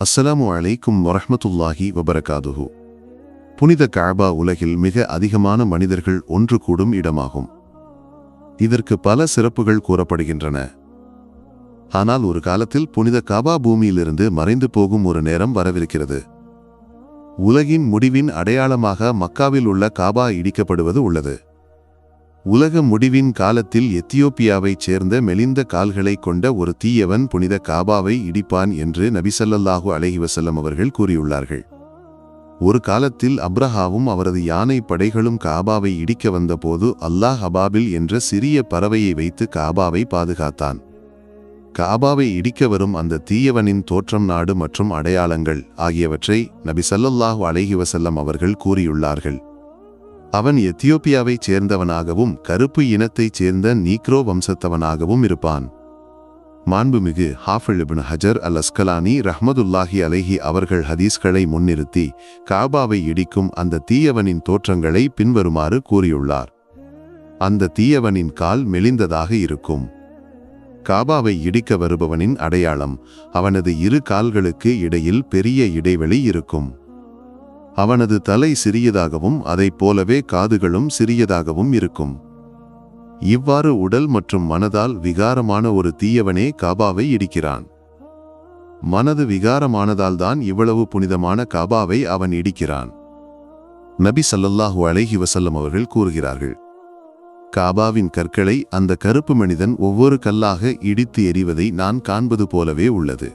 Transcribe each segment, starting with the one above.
அஸ்ஸலாமு அலைக்கும் வரஹமத்துல்லாஹி வபரகாதுஹு. புனித கஅபா உலகில் மிக அதிகமான மனிதர்கள் ஒன்று கூடும் இடமாகும். இதற்கு பல சிறப்புகள் கூறப்படுகின்றன. ஆனால் ஒரு காலத்தில் புனித காபா பூமியிலிருந்து மறைந்து போகும் ஒரு நேரம் வரவிருக்கிறது. உலகின் முடிவின் அடையாளமாக மக்காவில் உள்ள காபா இடிக்கப்படுவது உள்ளது. உலக முடிவின் காலத்தில் எத்தியோப்பியாவைச் சேர்ந்த மெலிந்த கால்களைக் கொண்ட ஒரு தீயவன் புனித காபாவை இடிப்பான் என்று நபிசல்லல்லாஹு அலஹிவசல்லம் அவர்கள் கூறியுள்ளார்கள். ஒரு காலத்தில் அப்ரஹாவும் அவரது யானை படைகளும் காபாவை இடிக்க வந்தபோது அல்லாஹ் அபாபில் என்ற சிறிய பறவையை வைத்து காபாவை பாதுகாத்தான். காபாவை இடிக்க வரும் அந்த தீயவனின் தோற்றம் நாடு மற்றும் அடையாளங்கள் ஆகியவற்றை நபி ஸல்லல்லாஹு அலைஹி அவர்கள் கூறியுள்ளார்கள். அவன் எத்தியோப்பியாவைச் சேர்ந்தவனாகவும் கருப்பு இனத்தைச் சேர்ந்த நீக்ரோ வம்சத்தவனாகவும் இருப்பான். மாண்புமிகு ஹாஃபிழ் ஹஜர் அல் அஸ்கலானி ரஹ்மதுல்லாஹி அலைஹி அவர்கள் ஹதீஸ்களை முன்னிறுத்தி காபாவை இடிக்கும் அந்த தீயவனின் தோற்றங்களை பின்வருமாறு கூறியுள்ளார். அந்த தீயவனின் கால் மெலிந்ததாக இருக்கும். காபாவை இடிக்க வருபவனின் அடையாளம் அவனது இரு கால்களுக்கு இடையில் பெரிய இடைவெளி இருக்கும். அவனது தலை சிறியதாகவும் அதைப் போலவே காதுகளும் சிறியதாகவும் இருக்கும். இவ்வாறு உடல் மற்றும் மனதால் விகாரமான ஒரு தீயவனே காபாவை இடிக்கிறான். மனது விகாரமானதால்தான் இவ்வளவு புனிதமான காபாவை அவன் இடிக்கிறான். நபி சல்லல்லாஹு அலைஹி வசல்லம் அவர்கள் கூறுகிறார்கள் காபாவின் கற்களை அந்த கருப்பு மனிதன் ஒவ்வொரு கல்லாக இடித்து எறிவதை நான் காண்பது போலவே உள்ளது.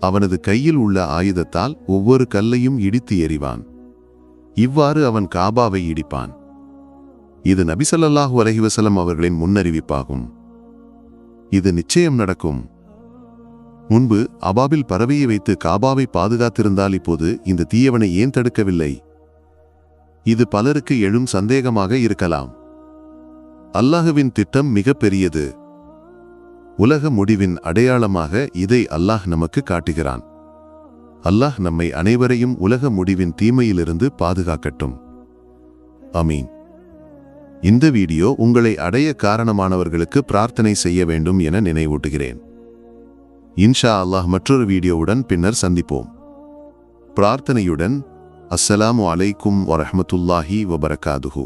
அவனது கையில் உள்ள ஆயுதத்தால் ஒவ்வொரு கல்லையும் இடித்து எறிவான். இவ்வாறு அவன் காபாவை இடிப்பான். இது நபிசல்லாஹு அலஹிவசலம் அவர்களின் முன்னறிவிப்பாகும். இது நிச்சயம் நடக்கும். முன்பு அபாபில் பறவையை வைத்து காபாவை பாதுகாத்திருந்தால் இப்போது இந்த தீயவனை ஏன் தடுக்கவில்லை? இது பலருக்கு எழும் சந்தேகமாக இருக்கலாம். அல்லாஹுவின் திட்டம் மிக பெரியது. உலக முடிவின் அடையாளமாக இதை அல்லாஹ் நமக்கு காட்டுகிறான். அல்லாஹ் நம்மை அனைவரையும் உலக முடிவின் தீமையிலிருந்து பாதுகாக்கட்டும். அமீன் இந்த வீடியோ உங்களை அடைய காரணமானவர்களுக்கு பிரார்த்தனை செய்ய வேண்டும் என நினைவூட்டுகிறேன். இன்ஷா அல்லாஹ் மற்றொரு வீடியோவுடன் பின்னர் சந்திப்போம். பிரார்த்தனையுடன் அஸ்ஸலாமு அலைக்கும் வரஹ்மத்துல்லாஹி வபரகாதுஹூ.